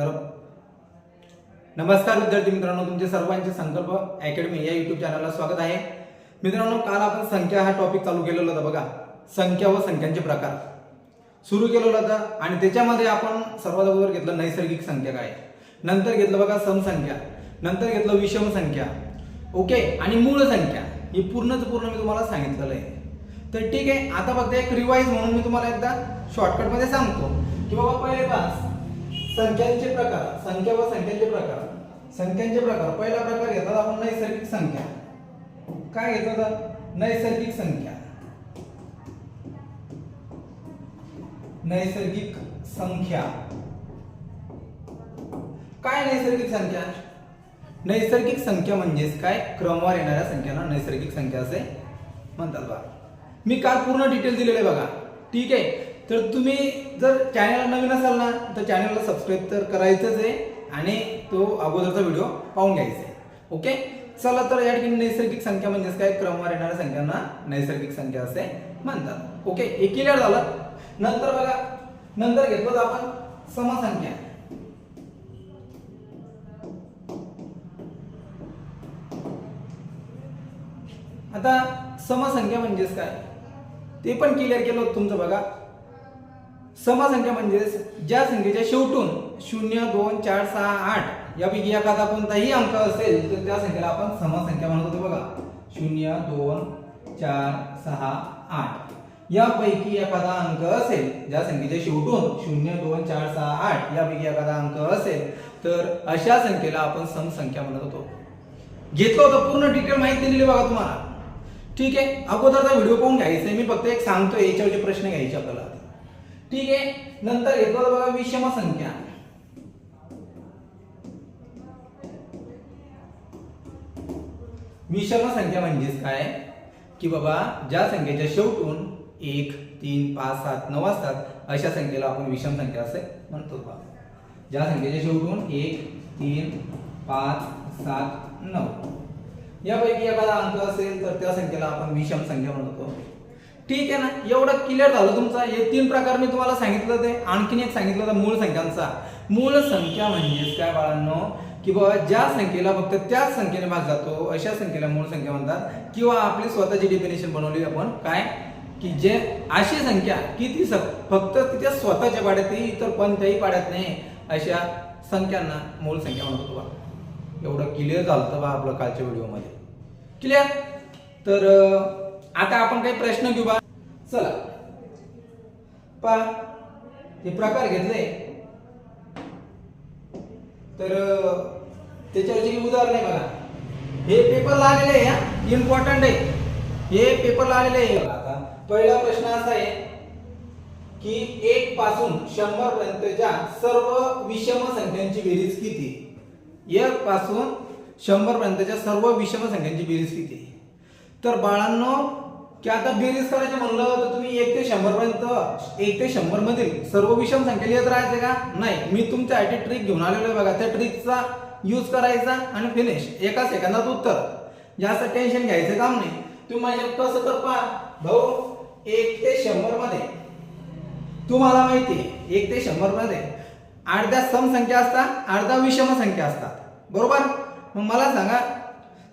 तर नमस्कार विद्यार्थी मित्रांनो तुमचे सर्वांचे संकल्प अकॅडमी या युट्यूब चॅनलला स्वागत आहे. मित्रांनो काल आपण संख्या हा टॉपिक चालू केलेला होता बघा. संख्या व संख्यांचे प्रकार. सुरू केलेला होता आणि त्याच्यामध्ये आपण सर्वात अगोदर घेतलं नैसर्गिक संख्या काय. नंतर घेतलं बघा समसंख्या नंतर घेतलं विषम संख्या. ओके? आणि मूळ संख्या. ही पूर्णच पूर्ण मी तुम्हाला सांगितलेलं आहे. तर ठीक आहे आता फक्त एक रिवाईज म्हणून मी तुम्हाला एकदा शॉर्टकटमध्ये सांगतो. की बाबा पहिले पास संख्यांचे प्रकार संख्या व संख्यांचे प्रकार. संख्यांचे प्रकार. पहिला प्रकार घेतात आपण नैसर्गिक संख्या. काय घेतात? नैसर्गिक संख्या. नैसर्गिक संख्या. काय नैसर्गिक संख्या? नैसर्गिक संख्या म्हणजेच काय? क्रमवार येणाऱ्या संख्यांना नैसर्गिक संख्या असे म्हणतात बघा. मी काल पूर्ण डिटेल दिलेले बघा. ठीक आहे? तर तुम्ही जर चॅनल नवीन असाल ना तर चॅनलला सबस्क्राईब तर करायचंच आहे आणि तो अगोदरचा व्हिडिओ पाहून घ्यायचा आहे. ओके चला तर या ठिकाणी नैसर्गिक संख्या म्हणजेच काय? क्रमवार येणाऱ्या संख्यांना नैसर्गिक संख्या असे म्हणतात. ओके एक क्लिअर झालं? नंतर बघा. नंतर घेतलं आपण. समसंख्या. आता समसंख्या म्हणजेच काय? ते पण क्लिअर केलं होतं तुमचं बघा. समसंख्या म्हणजेच ज्या संख्येच्या शेवटून शून्य दोन चार सहा आठ यापैकी एखादा कोणताही अंक असेल तर त्या संख्येला आपण समसंख्या म्हणत होतो बघा. शून्य दोन चार सहा आठ. यापैकी एखादा अंक असेल ज्या संख्येच्या शेवटून शून्य दोन चार सहा आठ यापैकी एखादा अंक असेल तर अशा संख्येला आपण समसंख्या म्हणत होतो. घेतलं होतं पूर्ण डिटेल माहिती दिलेली बघा तुम्हाला. ठीक आहे? अगोदरचा व्हिडिओ पाहून घ्यायचा आहे मी फक्त एक सांगतो याच्यावरचे प्रश्न घ्यायचे आपल्याला. ठीक आहे. नंतर येतो बघा विषम संख्या. विषम संख्या म्हणजेच काय? की बाबा ज्या संख्येच्या शेवटून एक तीन पाच सात नऊ असतात अशा संख्येला आपण विषम संख्या असे म्हणतो बाबा ज्या संख्येच्या शेवटून एक तीन पाच सात नऊ. यापैकी एखादा अंक असेल तर त्या संख्येला आपण विषम संख्या म्हणतो. ठीक आहे ना? एवढं क्लिअर झालं तुमचा? हे तीन प्रकार मी तुम्हाला सांगितलं ते. आणखीन एक सांगितलं होतं मूळ संख्यांचा. मूळ संख्या म्हणजेच काय बाळांनो? की बाबा ज्या संख्येला फक्त त्याच संख्येने भाग जातो अशा संख्येला मूळ संख्या म्हणतात. किंवा आपली स्वतःची डेफिनेशन बनवली आपण. काय? की जे अशी संख्या की ती फक्त तिच्या स्वतःच्या पाड्यात आहे, इतर कोणत्याही पाड्यात नाही अशा संख्यांना मूळ संख्या म्हणतो बा एवढं क्लिअर झालं होतं बा आपलं कालच्या व्हिडिओमध्ये क्लिअर तर आता आपण काही प्रश्न घेऊ बा. चला. पा हे प्रकार घेतले. तर अं, त्याच्यावरची उदाहरण आहे बघा. हे पेपर लागलेले आहे हा? इम्पॉर्टंट आहे. हे पेपर लागलेले आहे. आता पहिला प्रश्न असा आहे की एक पासून शंभर पर्यंतच्या सर्व विषम संख्यांची बेरीज किती? एक पासून शंभर पर्यंतच्या सर्व विषम संख्यांची बेरीज किती? तर बाळांनो की आता बेरीज करायचं म्हणलं तर तुम्ही एक ते शंभर पर्यंत एक ते शंभर मधील सर्व विषम संख्या लिहित राहायचे का? नाही. मी तुमच्यासाठी ट्रिक घेऊन आलेलो आहे बघा. त्या ट्रिकचा यूज करायचा आणि फिनिश एका सेकंदात उत्तर. जास्त टेन्शन घ्यायचं काम नाही. तुम्ही माझ्या कसं तर पहा. भाऊ एक ते शंभरमध्ये तुम्हाला माहिती आहे एक ते शंभरमध्ये अर्ध्या सम संख्या असतात अर्धा विषम संख्या असतात. बरोबर? मग मला सांगा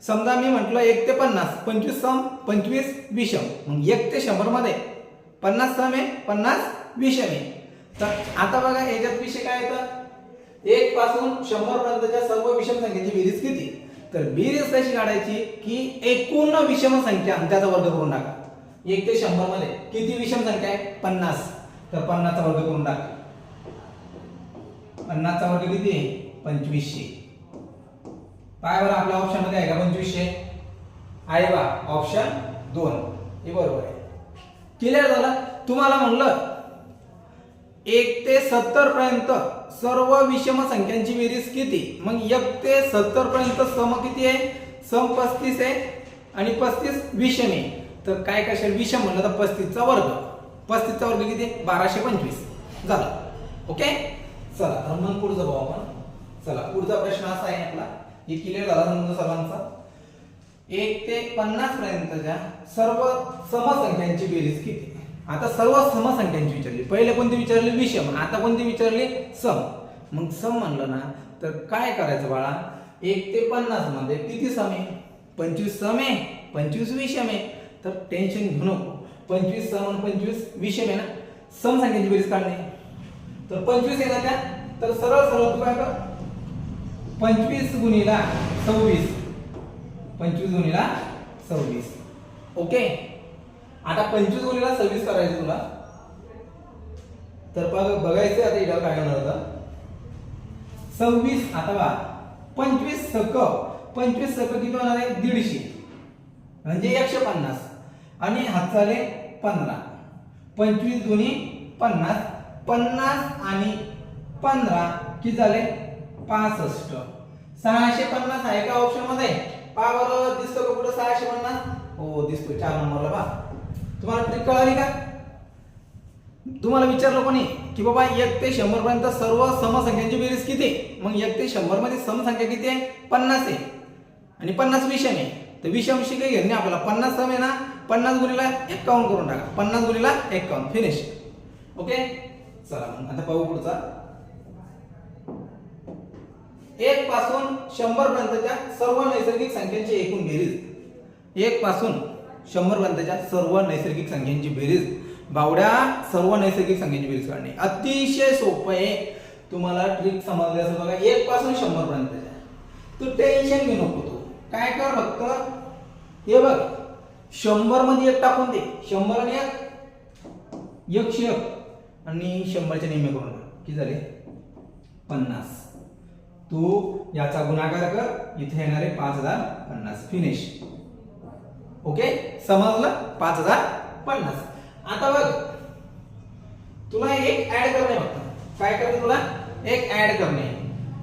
समजा मी म्हटलं एक ते पन्नास पंचवीस सम पंचवीस विषम. मग एक ते शंभरमध्ये. पन्नास सम आहे पन्नास विषम आहे. तर आता बघा याच्यात विषय काय येतं? एक पासून शंभर पर्यंतच्या सर्व विषम संख्येची बेरीज किती? तर बेरीज कशी काढायची? की एकूण विषम संख्या त्याचा वर्ग करून टाका. एक ते शंभरमध्ये. किती विषम संख्या आहे? पन्नास. तर पन्नासचा वर्ग करून टाका. पन्नासचा वर्ग किती आहे? पंचवीसशे. काय बरं आपल्या ऑप्शनमध्ये आहे का? पंचवीसशे आहे बा. ऑप्शन दोन. हे बरोबर आहे. क्लिअर झालं? तुम्हाला म्हणलं एक ते सत्तर पर्यंत सर्व विषम संख्यांची बेरीज किती? मग एक ते सत्तर पर्यंत सम किती आहे? सम पस्तीस आहे आणि पस्तीस विषम आहे. तर काय कशा विषम म्हणलं तर पस्तीसचा वर्ग. पस्तीसचा वर्ग किती? आहे? बाराशे पंचवीस. झालं. ओके चला. तर मग पुढचं भाऊ आपण. चला. पुढचा प्रश्न असा आहे आपला. हे क्लिअर झाला समजा सर्वांचा एक ते पन्नास पर्यंतच्या सर्व समसंख्यांची बेरीज किती? आता सर्व समसंख्यांची विचारली. पहिले कोणती विचारली? विषम. आता कोणती विचारली? सम. मग सम म्हणलं ना तर काय करायचं बाळा? एक ते पन्नासमध्ये किती सम आहे? पंचवीस सम आहे. पंचवीस विषम आहे. तर टेन्शन घेऊ नको. पंचवीस सम आणि पंचवीस विषम आहे ना? समसंख्यांची बेरीज काढणे. तर पंचवीस आहे ना त्या? तर सरळ सरळ तू काय कर. पंचवीस गुणीला सव्वीस. पंचवीस गुणीला सव्वीस. ओके? आता पंचवीस गुणीला सव्वीस करायचं तुला. तर बघ बघायचं आता इथं काय होणार होतं. सव्वीस आता बा पंचवीस सक पंचवीस सक किती होणार आहे? दीडशे. म्हणजे एकशे पन्नास. आणि हात चाले पंधरा. पंचवीस दोन्ही पन्नास. पन्नास आणि पंधरा किती झाले? पासष्ट. सहाशे पन्नास आहे का ऑप्शनमध्ये? पा बरं दिसतो का कुठं? सहाशे पन्नास हो दिसतो चार नंबरला पा तुम्हाला ट्रिक कळाली का? तुम्हाला विचारलं कोणी की बाबा एक ते शंभर पर्यंत सर्व समसंख्यांची बेरीज किती? आहे? मग एक ते शंभरमध्ये समसंख्या किती आहे? पन्नास आहे. आणि पन्नास विषम आहे. तर विषम विषय काही घेणे आपल्याला. पन्नास सम आहे ना? पन्नास गुणीला एक्कावन्न करून टाका. पन्नास गुणीला एक्कावन्न. फिनिश ओके चला मग. आता पाहू पुढचा. एक पासून शंभर पर्यंतच्या सर्व नैसर्गिक संख्यांची एकूण बेरीज. एक पासून शंभर पर्यंतच्या सर्व नैसर्गिक संख्यांची बेरीज. बावड्या सर्व नैसर्गिक संख्यांची बेरीज काढणे. अतिशय सोपं आहे. तुम्हाला ट्रिक समजली असं बघा एक पासून शंभर पर्यंतच्या तू टेन्शन घेऊ नको तू. काय कर फक्त? हे बघ. शंभरमध्ये एक टाकून दे. शंभर आणि एक. एकशे एक. आणि शंभरच्या निम्मे करून की किती झाले? पन्नास. तू याचा गुणाकार कर. इथे येणार आहे पाच हजार पन्नास. फिनिश ओके समजलं? पाच हजार पन्नास. आता बघ. तुला एक ऍड करणे फक्त. काय करते तुला? एक ऍड करणे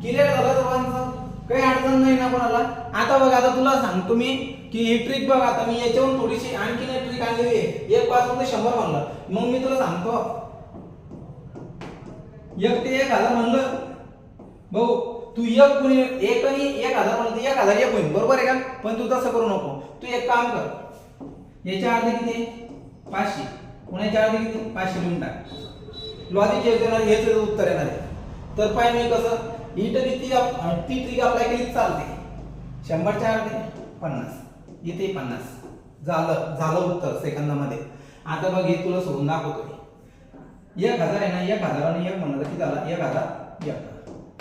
क्लिअर झालं सर्वांचं? काही अडचण नाही ना कोणाला? आता बघ आता तुला सांगतो मी की ही ट्रिक बघ आता मी याच्यावरून थोडीशी आणखीन एक ट्रिक आणलेली आहे. एक पाच मध्ये शंभर म्हणलं मग मी तुला सांगतो. एक ते एक हजार म्हणलं. भाऊ तू एक गुणी एक आणि एक हजार म्हणलं तर एक हजार एक होईल बरोबर आहे का? पण तू तसं करू नको. तू एक काम कर. याच्या अर्ध किती? पाचशे. पाचशे याच्या अर्ध किती? पाचशे लिहून टाक. लॉजिक येणार हेच उत्तर येणार आहे. तर पाय मी कसं? ही तर ती ती ट्रिक अप्लाय केली चालते. शंभरच्या अर्धे पन्नास. इथे पन्नास. झालं. झालं उत्तर सेकंदामध्ये. आता बघ हे तुला सोडून दाखवतोय. एक हजार आहे ना एक हजार आणि एक म्हणलं की झाला एक हजार एक.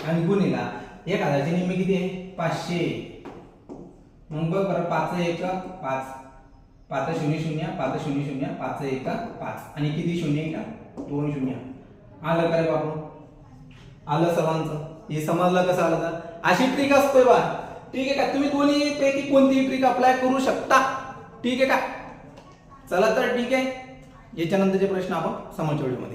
आणि गुणीला एक हजारचे निम्मी किती आहे? पाचशे. मग बघ बरं पाच एक पाच. पाच शून्य शून्य पाच शून्य शून्य पाच एक पाच. आणि किती शून्य का? दोन शून्य. आलं का रे बापू आलं सर्वांचं हे समजलं कसं आलं तर? अशी ट्रिक असतोय बा. ठीक आहे का? तुम्ही दोन्ही पैकी कोणतीही ट्रिक अप्लाय करू शकता. ठीक आहे का? चला तर ठीक आहे. याच्यानंतरचे प्रश्न आपण समोरच्या व्हिडिओमध्ये